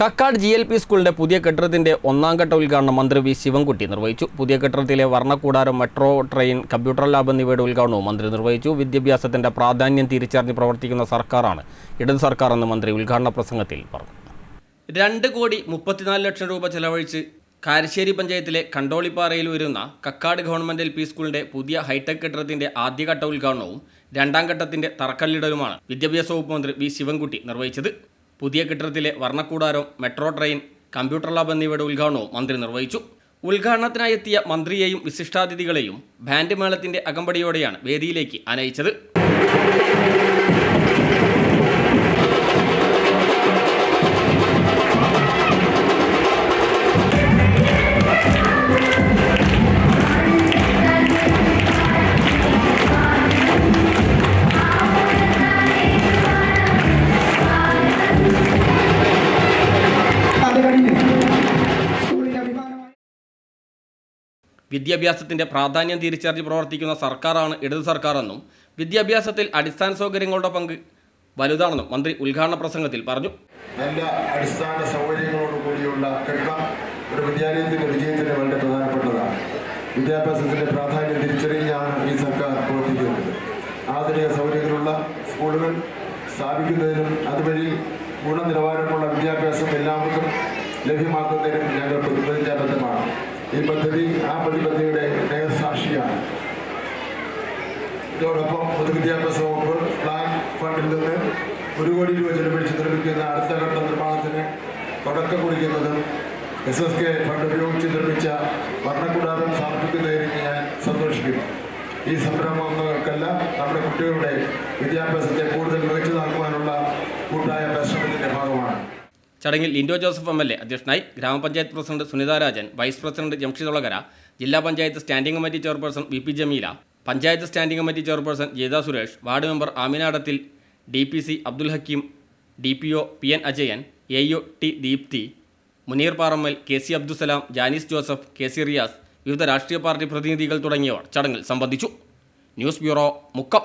Kakkad G L P സ്കൂളിന്റെ പുതിയ കെട്ടിടത്തിന്റെ ഒന്നാം ഘട്ട ഉദ്ഘാടനം മന്ത്രി വി ശിവൻകുട്ടി നിർവഹിച്ചു. പുതിയ കെട്ടിടത്തിലെ വർണക്കൂടാരം മെട്രോ ട്രെയിൻ കമ്പ്യൂട്ടർ ലാബ് എന്നിവയുടെ ഉദ്ഘാടനവും മന്ത്രി നിർവഹിച്ചു. വിദ്യാഭ്യാസത്തിന്റെ പ്രാധാന്യം തിരിച്ചറിഞ്ഞ് പ്രവർത്തിക്കുന്ന സർക്കാരാണ് ഇടത് സർക്കാർ എന്ന് മന്ത്രി ഉദ്ഘാടന പ്രസംഗത്തിൽ പറഞ്ഞു. രണ്ട് കോടി മുപ്പത്തിനാല് ലക്ഷം രൂപ ചെലവഴിച്ച് കാരശ്ശേരി പഞ്ചായത്തിലെ കണ്ടോളിപ്പാറയിൽ വരുന്ന കക്കാട് ഗവൺമെന്റ് എൽ പി സ്കൂളിന്റെ പുതിയ ഹൈടെക് കെട്ടിടത്തിന്റെ ആദ്യഘട്ട ഉദ്ഘാടനവും രണ്ടാം ഘട്ടത്തിന്റെ തറക്കല്ലിടലുമാണ് വിദ്യാഭ്യാസ വകുപ്പ് മന്ത്രി വി ശിവൻകുട്ടി നിർവഹിച്ചത്. പുതിയ കെട്ടിടത്തിലെ വർണക്കൂടാരം മെട്രോ ട്രെയിൻ കമ്പ്യൂട്ടർ ലാബ് എന്നിവയുടെ ഉദ്ഘാടനവും മന്ത്രി നിർവഹിച്ചു. ഉദ്ഘാടനത്തിനായി എത്തിയ മന്ത്രിയെയും വിശിഷ്ടാതിഥികളെയും ബാൻഡ് മേളത്തിന്റെ അകമ്പടിയോടെയാണ് വേദിയിലേക്ക് അനയിച്ചത് വിദ്യാഭ്യാസത്തിന്റെ പ്രാധാന്യം തിരിച്ചറിഞ്ഞ് പ്രവർത്തിക്കുന്ന സർക്കാരാണ് ഇടതു സർക്കാരെന്നും വിദ്യാഭ്യാസത്തിൽ അടിസ്ഥാന സൗകര്യങ്ങളുടെ പങ്ക് വലുതാണെന്നും മന്ത്രി ഉദ്ഘാടന പ്രസംഗത്തിൽ പറഞ്ഞു. നല്ല അടിസ്ഥാന സൗകര്യങ്ങളോട് കൂടിയുള്ള കെട്ടിടം ഒരു വിദ്യാലയത്തിന്റെ വിജയത്തിന് വളരെ പ്രധാനപ്പെട്ടതാണ്. വിദ്യാഭ്യാസത്തിന്റെ പ്രാധാന്യം തിരിച്ചറിഞ്ഞാണ് ഈ സർക്കാർ പ്രവർത്തിക്കുന്നത്. ആധുനിക സൗകര്യങ്ങളുള്ള സ്കൂളുകൾ സ്ഥാപിക്കുന്നതിനും അതുവഴി ഗുണനിലവാരമുള്ള വിദ്യാഭ്യാസം എല്ലാവർക്കും ലഭ്യമാക്കുന്നതിനും ഞങ്ങൾ പ്രതിബദ്ധമാണ് ഈ പദ്ധതി ആ പ്രതിബദ്ധതയുടെ നയസാക്ഷിയാണ് ഇതോടൊപ്പം പൊതുവിദ്യാഭ്യാസ വകുപ്പ് പ്ലാൻ ഫണ്ടിൽ നിന്ന് ഒരു കോടി രൂപ ചെലവഴിച്ച് നിർമ്മിക്കുന്ന അടുത്ത ഘട്ട നിർമ്മാണത്തിന് തുടക്കം കുറിക്കുന്നതും എസ് എസ് കെ ഫണ്ട് ഉപയോഗിച്ച് നിർമ്മിച്ച ഭരണകൂടാരം സമർപ്പിക്കുന്നതിന് ഞാൻ സന്തോഷിക്കുന്നു. ഈ സംരംഭങ്ങൾക്കെല്ലാം നമ്മുടെ കുട്ടികളുടെ വിദ്യാഭ്യാസത്തെ കൂടുതൽ മികച്ചതാക്കുവാനുള്ള കൂട്ടായ പരിശ്രമത്തിന്റെ ഭാഗമാണ് ചടങ്ങിൽ Lindo Joseph M L A അധ്യക്ഷനായി ഗ്രാമപഞ്ചായത്ത് president Sunitha Rajan vice president Jamshid Olakara ജില്ലാ panchayat standing committee chairperson V P Jameela panchayat standing committee chairperson Jayatha Suresh ward member ആമിനാടത്തിൽ D P C Abdul Hakeem D P O P N Ajayan A U T Deepthi Muneer Parammal K C Abdussalam Janees Joseph K C Riyas വിവിധ രാഷ്ട്രീയ party പ്രതിനിധികൾ തുടങ്ങിയവർ ചടങ്ങിൽ സംബന്ധിച്ചു. News bureau Mukkam.